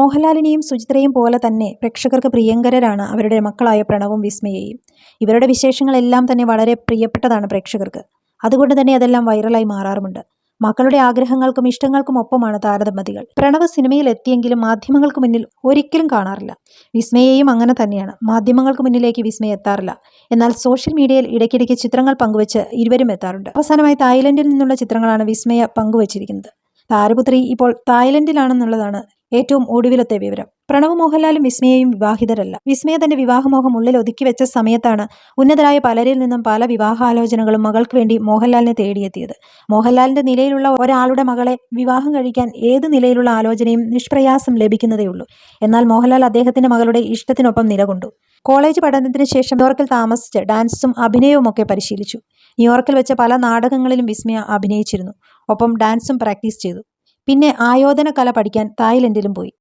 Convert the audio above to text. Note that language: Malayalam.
മോഹൻലാലിനെയും സുചിത്രയും പോലെ തന്നെ പ്രേക്ഷകർക്ക് പ്രിയങ്കരരാണ് അവരുടെ മക്കളായ പ്രണവും വിസ്മയയും. ഇവരുടെ വിശേഷങ്ങളെല്ലാം തന്നെ വളരെ പ്രിയപ്പെട്ടതാണ് പ്രേക്ഷകർക്ക്. അതുകൊണ്ട് തന്നെ അതെല്ലാം വൈറലായി മാറാറുമുണ്ട്. മക്കളുടെ ആഗ്രഹങ്ങൾക്കും ഇഷ്ടങ്ങൾക്കും ഒപ്പമാണ് താരദമ്പതികൾ. പ്രണവ് സിനിമയിൽ എത്തിയെങ്കിലും മാധ്യമങ്ങൾക്ക് മുന്നിൽ ഒരിക്കലും കാണാറില്ല. വിസ്മയയും അങ്ങനെ തന്നെയാണ്. മാധ്യമങ്ങൾക്ക് മുന്നിലേക്ക് വിസ്മയ എത്താറില്ല. എന്നാൽ സോഷ്യൽ മീഡിയയിൽ ഇടയ്ക്കിടയ്ക്ക് ചിത്രങ്ങൾ പങ്കുവച്ച് ഇരുവരും എത്താറുണ്ട്. അവസാനമായി തായ്ലൻഡിൽ നിന്നുള്ള ചിത്രങ്ങളാണ് വിസ്മയ പങ്കുവച്ചിരിക്കുന്നത്. താരപുത്രി ഇപ്പോൾ തായ്ലൻഡിലാണെന്നുള്ളതാണ് ഏറ്റവും ഒടുവിലത്തെ വിവരം. പ്രണവ് മോഹൻലാലും വിസ്മയയും വിവാഹിതരല്ല. വിസ്മയ തന്റെ വിവാഹമോഹം ഉള്ളിൽ ഒതുക്കി വെച്ച സമയത്താണ് ഉന്നതരായ പലരിൽ നിന്നും പല വിവാഹാലോചനകളും മകൾക്ക് വേണ്ടി മോഹൻലാലിനെ തേടിയെത്തിയത്. മോഹൻലാലിന്റെ നിലയിലുള്ള ഒരാളുടെ മകളെ വിവാഹം കഴിക്കാൻ ഏത് നിലയിലുള്ള ആലോചനയും നിഷ്പ്രയാസം ലഭിക്കുന്നതേയുള്ളൂ. എന്നാൽ മോഹൻലാൽ അദ്ദേഹത്തിന്റെ മകളുടെ ഇഷ്ടത്തിനൊപ്പം നിലകൊണ്ടു. കോളേജ് പഠനത്തിന് ശേഷം ന്യൂയോർക്കിൽ താമസിച്ച് ഡാൻസും അഭിനയവും ഒക്കെ പരിശീലിച്ചു. ന്യൂയോർക്കിൽ വെച്ച പല നാടകങ്ങളിലും വിസ്മയ അഭിനയിച്ചിരുന്നു. ഒപ്പം ഡാൻസും പ്രാക്ടീസ് ചെയ്തു. പിന്നെ ആയോധന കല പഠിക്കാൻ തായ്ലൻഡിലും പോയി.